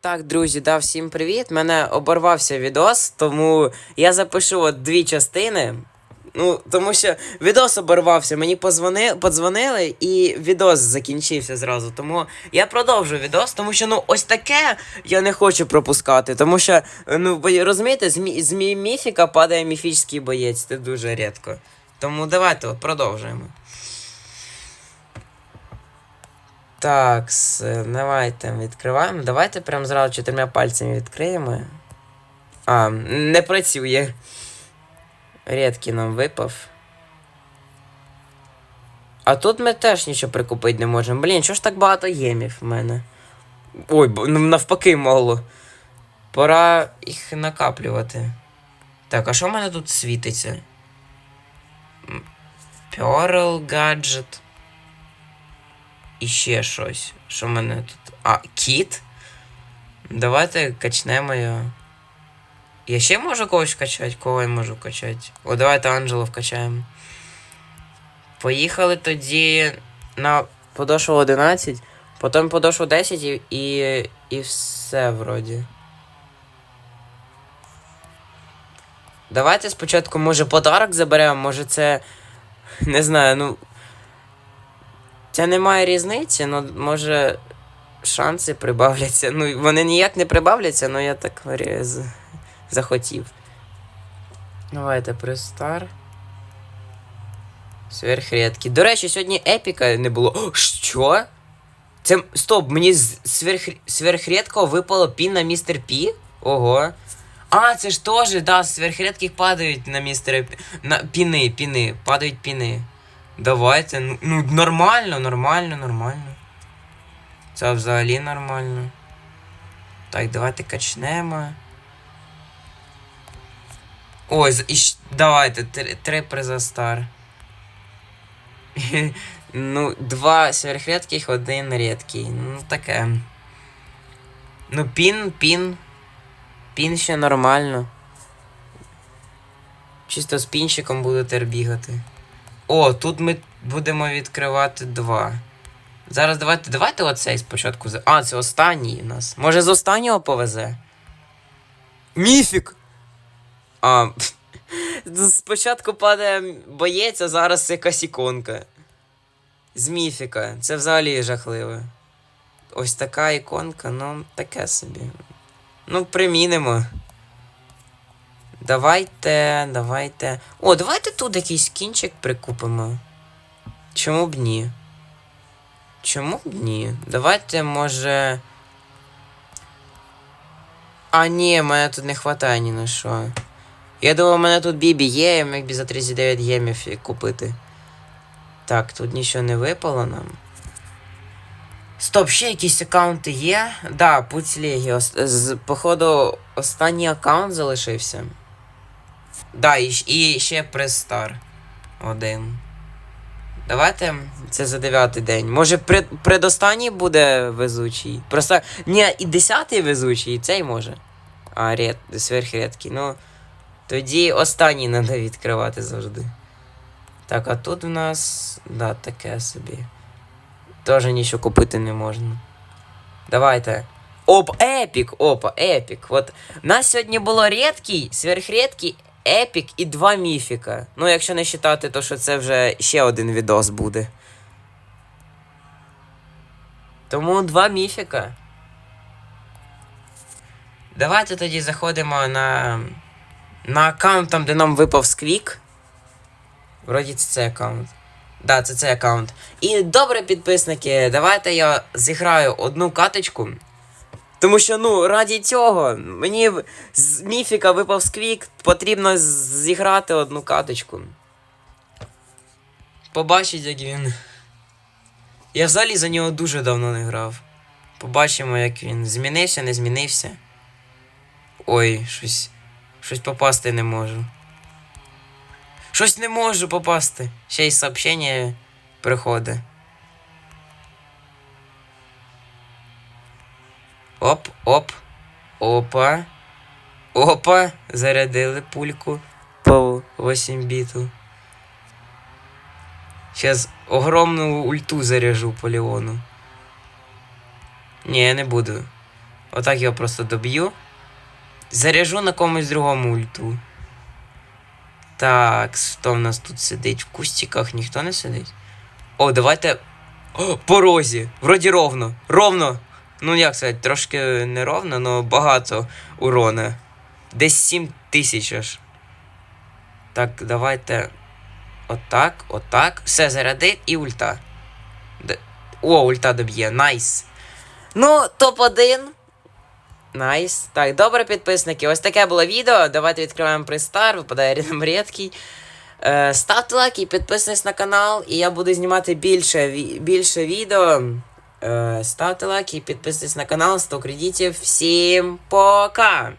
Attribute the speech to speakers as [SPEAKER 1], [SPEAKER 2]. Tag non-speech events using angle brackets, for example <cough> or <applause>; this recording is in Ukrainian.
[SPEAKER 1] Так, друзі, да, всім привіт. Мене оборвався відос, тому я запишу от дві частини. Ну, тому що відос оборвався, мені позвони, подзвонили, і відос закінчився зразу. Тому я продовжу відос, тому що ну ось таке я не хочу пропускати. Тому що, ну, ви розумієте, з, мі- з мі- міфіка падає міфічний боєць, це дуже рідко. Тому давайте от, продовжуємо. Так, давайте відкриваємо. Давайте прям зразу чотирма пальцями відкриємо. А, не працює. Рідкий нам випав. А тут ми теж нічого прикупити не можемо. Блін, чого ж так багато ємів в мене? Ой, ну, навпаки могло. Пора їх накаплювати. Так, а що в мене тут світиться? Pearl Gadget. І ще щось. Що в мене тут. А, кіт? Давайте качнемо його. Я ще можу когось качати? Кого я можу качати? О, давайте Анджело вкачаємо. Поїхали тоді на подошву 11, потім подошву 10 і, і, і все вроді. Давайте спочатку, може, подарок заберемо, може це. Не знаю, ну. Це немає різниці, ну може шанси прибавляться. Ну, вони ніяк не прибавляться, але я так з- захотів. Давайте престар. Сверхрідкі. До речі, сьогодні епіка не було. О, що? Це. Стоп, мені з сверх... сверхрідкого випало пін на містер Пі? Ого. А, це ж теж, да, з падають на містера Пі. На піни, піни, падають піни. Давайте, ну, ну нормально, нормально, нормально. Це взагалі нормально. Так, давайте качнемо. Ой, і давайте, три, три <laughs> ну, два сверхрідких, один рідкий. Ну, таке. Ну, пін, пін. Пін ще нормально. Чисто з пінчиком буду тепер бігати. О, тут ми будемо відкривати два. Зараз давайте, давайте оцей спочатку. А, це останній у нас. Може з останнього повезе? Міфік! А. Спочатку падає боєць, а зараз якась іконка. З міфіка. Це взагалі жахливо. Ось така іконка, ну, таке собі. Ну, примінимо. Давайте, давайте. О, давайте тут якийсь кінчик прикупимо. Чому б ні? Чому б ні? Давайте, може. А, ні, мене тут не вистачає ні на що. Я думав, у мене тут Бібі є, я міг би за 39 гемів купити. Так, тут нічого не випало нам. Стоп, ще якісь аккаунти є? Да, путь Легі. Походу, останній аккаунт залишився. Да, і, і ще престар. Один. Давайте це за дев'ятий день. Може, пред, предостанній буде везучий? Просто. Ні, і десятий везучий, і цей може. А, ред, сверхрідкий. Ну. Тоді останній треба відкривати завжди. Так, а тут в нас. Да, таке собі. Теж нічого купити не можна. Давайте. Оп, епік! Опа, епік. От у нас сьогодні було рідкий, сверхрідкий, епік і два міфіка. Ну, якщо не вважати, то що це вже ще один відос буде. Тому два міфіка. Давайте тоді заходимо на. На аккаунт там, де нам випав сквік. Вроді це цей аккаунт. Да, це цей аккаунт. І добре, підписники, давайте я зіграю одну каточку. Тому що, ну, раді цього, мені з міфіка випав сквік, потрібно зіграти одну каточку. Побачить, як він. Я взагалі за нього дуже давно не грав. Побачимо, як він змінився, не змінився. Ой, щось. Щось попасти не можу. Щось не можу попасти. Ще й сообщення приходить. Оп, оп. Опа. Опа. Зарядили пульку по 8 біту. Сейчас огромну ульту заряжу по Леону. Ні, я не буду. Отак його просто доб'ю. Заряжу на комусь другому ульту. Так, хто в нас тут сидить? В кустиках ніхто не сидить. О, давайте. О, по розі. Вроді ровно. Ровно. Ну, як сказати, трошки не ровно, але багато урона. Десь 7 тисяч аж. Так, давайте. Отак, отак. Все заряди і ульта. Д- О, ульта доб'є. Найс. Ну, топ-1. Найс. Так, добре, підписники. Ось таке було відео. Давайте відкриваємо пристар, випадає рядом рідкий. Е, ставте лайки, підписуйтесь на канал, і я буду знімати більше, більше відео. Е, ставте лайки, підписуйтесь на канал, 100 кредитів. Всім пока!